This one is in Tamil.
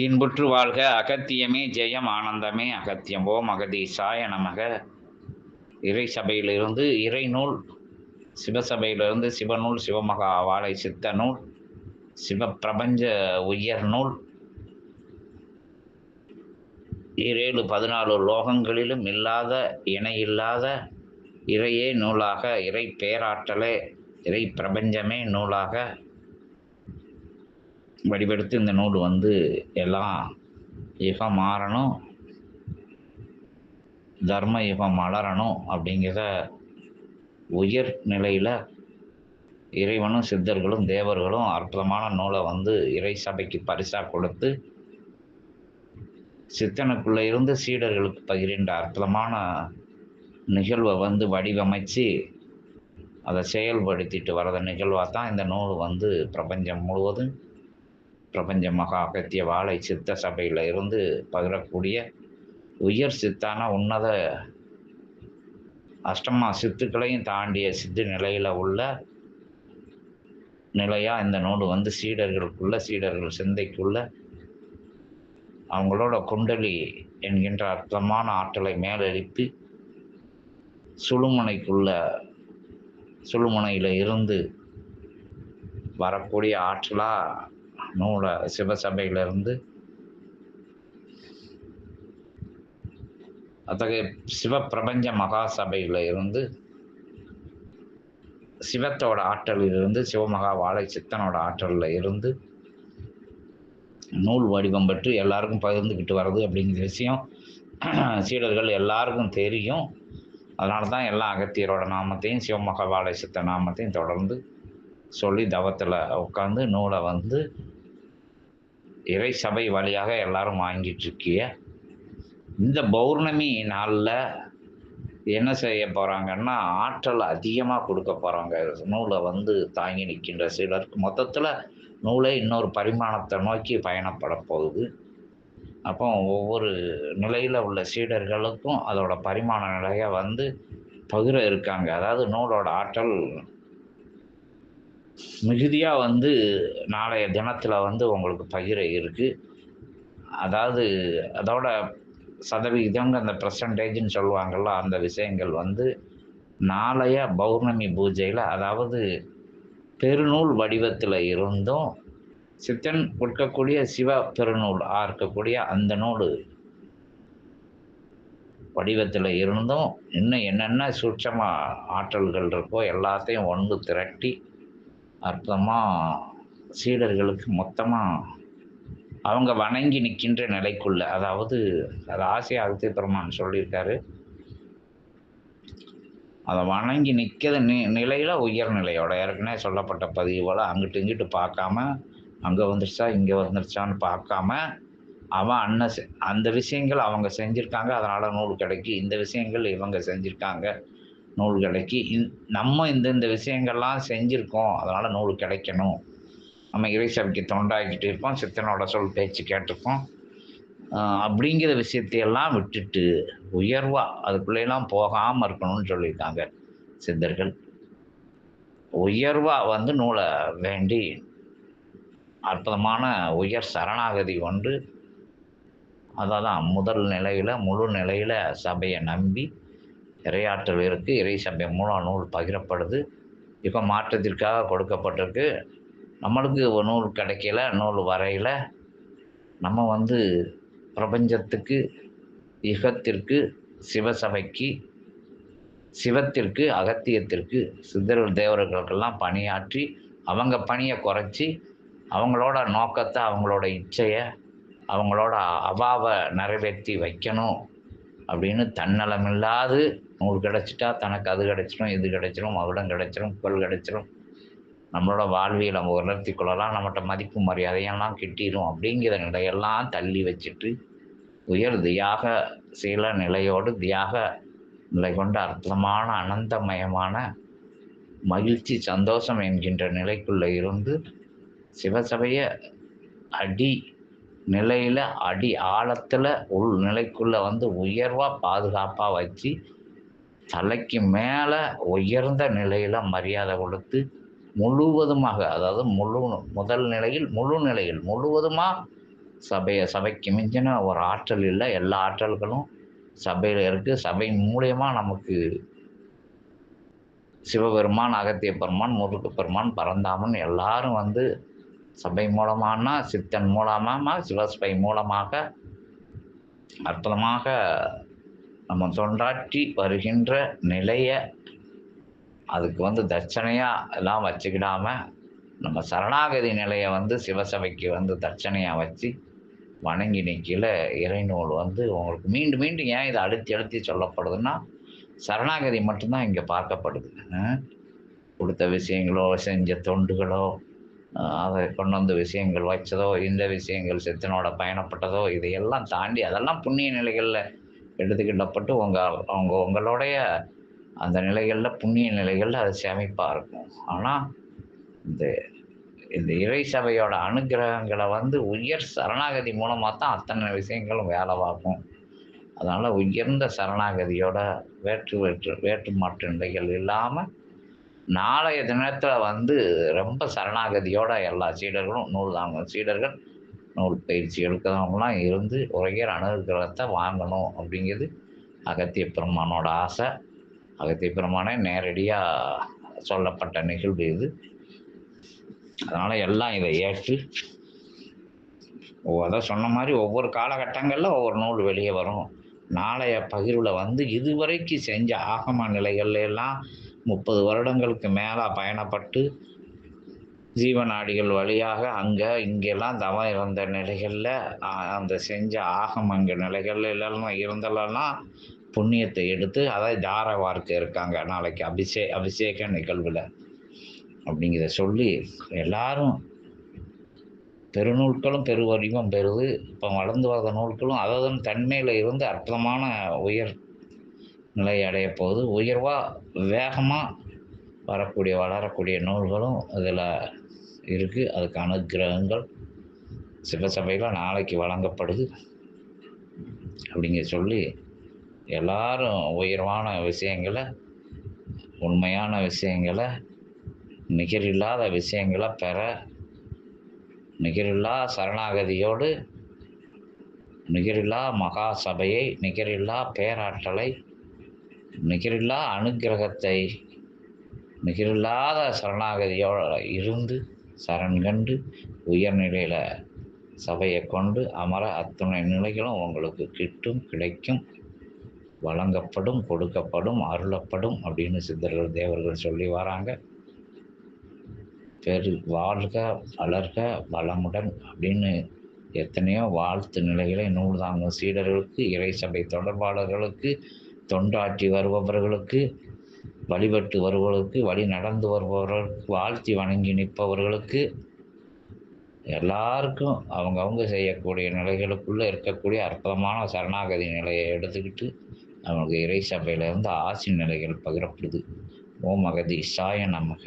இன்புற்று வாழ்க அகத்தியமே ஜெயம் ஆனந்தமே அகத்தியம். ஓம் அகதீசாய நமக. இறை சபையிலிருந்து இறை நூல் சிவசபையிலிருந்து சிவநூல் சிவமகா வாழை சித்த நூல் சிவப்பிரபஞ்ச உயர் நூல் ஈரேழு பதினாலு லோகங்களிலும் இல்லாத இணையில்லாத இறையே நூலாக இறை பேராற்றலே இறை பிரபஞ்சமே நூலாக வடிவெடுத்து இந்த நூல் வந்து எல்லாம் யுகம் மாறணும் தர்ம யுகம் மலரணும் அப்படிங்கிற உயர் நிலையில் இறைவனும் சித்தர்களும் தேவர்களும் அற்புதமான நூலை வந்து இறை சபைக்கு பரிசாக கொடுத்து சித்தனுக்குள்ளே இருந்து சீடர்களுக்கு பகிர்கின்ற அற்புதமான நிகழ்வை வந்து வடிவமைச்சு அதை செயல்படுத்திட்டு வர்ற நிகழ்வாக தான் இந்த நூல் வந்து பிரபஞ்சம் முழுவதும் பிரபஞ்ச மகா அகத்திய வாழை சித்த சபையில் இருந்து பகிரக்கூடிய உயர் சித்தான உன்னத அஷ்டமா சித்துக்களையும் தாண்டிய சித்து நிலையில் உள்ள நிலையாக இந்த நூல் வந்து சீடர்களுக்குள்ள சீடர்கள் சிந்தைக்குள்ள அவங்களோட குண்டலி என்கின்ற அர்த்தமான ஆற்றலை மேலெழுப்பி சுழுமுனைக்குள்ள சுழுமுனையில் இருந்து வரக்கூடிய ஆற்றலாக நூலை சிவசபையிலிருந்து அத்தகைய சிவப்பிரபஞ்ச மகா சபையில் இருந்து சிவத்தோட ஆற்றலில் இருந்து சிவமகா வாழை சித்தனோட ஆற்றலில் இருந்து நூல் வடிவம் பெற்று எல்லாருக்கும் பகிர்ந்துக்கிட்டு வர்றது அப்படிங்கிற விஷயம் சீடர்கள் எல்லாருக்கும் தெரியும். அதனால தான் எல்லா அகத்தியரோட நாமத்தையும் சிவமகா வாழை சித்த நாமத்தையும் தொடர்ந்து சொல்லி தவத்தில் உட்காந்து நூலை வந்து இறை சபை வழியாக எல்லாரும் வாங்கிட்டுருக்கிய இந்த பௌர்ணமி நாளில் என்ன செய்ய போகிறாங்கன்னா ஆற்றல் அதிகமாக கொடுக்க போகிறாங்க நூலை வந்து தாங்கி நிற்கின்ற சிலருக்கு மொத்தத்தில் நூலை இன்னொரு பரிமாணத்தை நோக்கி பயணப்பட போகுது. அப்போ ஒவ்வொரு நிலையில் உள்ள சீடர்களுக்கும் அதோட பரிமாண நிலையை வந்து பகிர இருக்காங்க. அதாவது நூலோட ஆற்றல் மிகுதியாக வந்து நாளைய தினத்தில் வந்து உங்களுக்கு பகிர இருக்குது அதாவது அதோட சதவிகிதம் அந்த பர்சன்டேஜ்னு சொல்லுவாங்கள்ல அந்த விஷயங்கள் வந்து நாளைய பௌர்ணமி பூஜையில் அதாவது பெருநூல் வடிவத்தில் இருந்தும் சித்தன் கொடுக்கக்கூடிய சிவ பெருநூல் இருக்கக்கூடிய அந்த நூல் வடிவத்தில் இருந்தும் இன்னும் என்னென்ன சூட்சமாக ஆற்றல்கள் இருக்கோ எல்லாத்தையும் ஒன்று திரட்டி அற்புதமாக சீடர்களுக்கு மொத்தமாக அவங்க வணங்கி நிற்கின்ற நிலைக்குள்ள அதாவது அது ஆசை அகத்திய பெருமான் சொல்லியிருக்காரு. அதை வணங்கி நிற்கிற நி நிலையில் உயர்நிலையோட ஏற்கனவே சொல்லப்பட்ட பதிவுகளை அங்கிட்டு இங்கிட்டு பார்க்காம அங்கே வந்துருச்சா இங்கே வந்துருச்சான்னு பார்க்காம அவன் அண்ணன் அந்த விஷயங்கள் அவங்க செஞ்சுருக்காங்க அதனால் நூல் கிடைக்கி இந்த விஷயங்கள் இவங்க செஞ்சுருக்காங்க. நூல் கிடைக்கி இந் நம்ம இந்த இந்த விஷயங்கள்லாம் செஞ்சுருக்கோம். அதனால் நூல் கிடைக்கணும். நம்ம இறைசபைக்கு தொண்டாக்கிட்டு இருப்போம் சித்தனோட சொல் பேச்சு கேட்டிருக்கோம். அப்படிங்கிற விஷயத்தையெல்லாம் விட்டுட்டு உயர்வாக அதுக்குள்ளேலாம் போகாமல் இருக்கணும்னு சொல்லியிருக்காங்க சித்தர்கள். உயர்வாக வந்து நூலை வேண்டி அற்புதமான உயர் சரணாகதி கொண்டு அதான் முதல் நிலையில் முழு நிலையில் சபையை நம்பி இறையாற்றல் இருக்குது இறை சபை மூலம் நூல் பகிரப்படுது. இப்போ மாற்றத்திற்காக கொடுக்கப்பட்டிருக்கு. நம்மளுக்கு நூல் கிடைக்கல நூல் வரையில். நம்ம வந்து பிரபஞ்சத்துக்கு யுகத்திற்கு சிவசபைக்கு சிவத்திற்கு அகத்தியத்திற்கு சித்தர்கள் தேவர்களுக்கெல்லாம் பணியாற்றி அவங்க பணியை குறைச்சி அவங்களோட நோக்கத்தை அவங்களோட இச்சையை அவங்களோட அவாவை நிறைவேற்றி வைக்கணும். அப்படின்னு தன்னலமில்லாது உங்களுக்கு கிடச்சிட்டா தனக்கு அது கிடச்சிடும் இது கிடச்சிடும் மகுடம் கிடச்சிடும் புகழ் கிடைச்சிடும் நம்மளோட வாழ்வியை நம்ம உணர்த்தி கொள்ளலாம் நம்மகிட்ட மதிப்பு மரியாதையெல்லாம் கிட்டிடும் அப்படிங்கிற நிலையெல்லாம் தள்ளி வச்சுட்டு உயர் தியாக சீல நிலையோடு தியாக நிலை கொண்ட அர்த்தமான அனந்தமயமான மகிழ்ச்சி சந்தோஷம் என்கின்ற நிலைக்குள்ளே இருந்து சிவசபையை அடி நிலையில் அடி ஆழத்தில் உள் நிலைக்குள்ளே வந்து உயர்வாக பாதுகாப்பாக வச்சு தலைக்கு மேலே உயர்ந்த நிலையில் மரியாதை கொடுத்து முழுவதுமாக அதாவது முழு முதல் நிலையில் முழு நிலையில் முழுவதுமாக சபையை சபைக்கு மிஞ்சின ஒரு ஆற்றல் இல்லை. எல்லா ஆற்றல்களும் சபையில் இருக்குது சபை மூலயமா நமக்கு சிவபெருமான் அகத்திய பெருமான் முருக பெருமான் பரந்தாமன் எல்லாரும் வந்து சபை மூலமானா சித்தன் மூலமாக சிவசபை மூலமாக அற்புதமாக நம்ம தொண்டாற்றி வருகின்ற நிலையை அதுக்கு வந்து தட்சணையாக எல்லாம் வச்சுக்கிடாம நம்ம சரணாகதி நிலையை வந்து சிவசபைக்கு வந்து தட்சணையாக வச்சு வணங்கி நிற்கல இறைநூல் வந்து உங்களுக்கு மீண்டும் மீண்டும் ஏன் இதை அழுத்தி அழுத்தி சொல்லப்படுதுன்னா சரணாகதி மட்டும்தான் இங்கே பார்க்கப்படுது. கொடுத்த விஷயங்களோ செஞ்ச தொண்டுகளோ அதை கொண்டு வந்த விஷயங்கள் வச்சதோ இந்த விஷயங்கள் சித்தனோட பயணப்பட்டதோ இதையெல்லாம் தாண்டி அதெல்லாம் புண்ணிய நிலைகளில் எடுத்துக்கிட்டப்பட்டு உங்கள் அவங்க உங்களுடைய அந்த நிலைகளில் புண்ணிய நிலைகளில் அது சேமிப்பாக இருக்கும். ஆனால் இந்த இந்த இறை சபையோட அனுகிரகங்களை வந்து உயர் சரணாகதி மூலமாக தான் அத்தனை விஷயங்களும் வேலை பார்க்கும். அதனால் உயர்ந்த சரணாகதியோட வேற்று வேற்று வேற்று மாற்று நிலைகள் இல்லாமல் நாளைய தினத்தில் வந்து ரொம்ப சரணாகதியோட எல்லா சீடர்களும் நூல் தாங்க சீடர்கள் நூல் பயிற்சி எடுக்கிறவங்களாம் இருந்து உரையர் அனுகிரகத்தை வாங்கணும் அப்படிங்கிறது அகத்திய பெருமானோட ஆசை. அகத்திய பெருமானே நேரடியாக சொல்லப்பட்ட நிகழ்வு இது. அதனால் எல்லாம் இதை ஏற்று அதான் சொன்ன மாதிரி ஒவ்வொரு காலகட்டங்களில் ஒவ்வொரு நூல் வெளியே வரும். நாளைய பகிர்வில் வந்து இதுவரைக்கும் செஞ்ச ஆகம நிலைகள்ல எல்லாம் முப்பது வருடங்களுக்கு மேலே பயணப்பட்டு ஜீவநாடிகள் வழியாக அங்கே இங்கெல்லாம் தவம் இருந்த நிலைகளில் அந்த செஞ்ச ஆகமங்க நிலைகளில் எல்லாம் இருந்தெல்லாம் புண்ணியத்தை எடுத்து அதை தார வார்க்க இருக்காங்க. நாளைக்கு அபிஷே அபிஷேக நிகழ்வில் அப்படிங்கிறத சொல்லி எல்லாரும் பெருநூல்களும் பெருவடிவம் பெறுது. இப்போ வளர்ந்து வர்ற நூல்களும் அதன் தன்மையில் இருந்து அற்புதமான உயர் நிலை அடைய போகுது. உயர்வாக வேகமாக வரக்கூடிய வளரக்கூடிய நூல்களும் இதில் இருக்குது அதுக்கு அனுகிரகங்கள் சிவசபையில் நாளைக்கு வழங்கப்படுது. அப்படிங்க சொல்லி எல்லாரும் உயர்வான விஷயங்களை உண்மையான விஷயங்களை நிகரில்லாத விஷயங்களை பெற நிகரில்லா சரணாகதியோடு நிகரில்லா மகா சபையை நிகரில்லா பேராற்றலை நிகரில்லா அனுகிரகத்தை நிகரில்லாத சரணாகதியோடு இருந்து சரண் கண்டு உயர்நிலையில் சபையை கொண்டு அமர அத்துணை நிலைகளும் உங்களுக்கு கிட்டும் கிடைக்கும் வழங்கப்படும் கொடுக்கப்படும் அருளப்படும் அப்படின்னு சித்தர்கள் தேவர்கள் சொல்லி வராங்க. பெரு வாழ்க வளர்க வளமுடன் அப்படின்னு எத்தனையோ வாழ்த்து நிலைகளை நூல் தாங்கும் சீடர்களுக்கு இறை சபை தொடர்பாளர்களுக்கு தொண்டாற்றி வருபவர்களுக்கு வழிபட்டு வருபவர்களுக்கு வழி நடந்து வருபவர்களுக்கு வாழ்த்தி வணங்கி நிற்பவர்களுக்கு எல்லாருக்கும் அவங்கவுங்க செய்யக்கூடிய நிலைகளுக்குள்ளே இருக்கக்கூடிய அற்புதமான சரணாகதி நிலையை எடுத்துக்கிட்டு அவங்களுக்கு இறை சபையிலேருந்து ஆசி நிலைகள் பகிரப்படுது. ஓம் அகதி சாய நமக.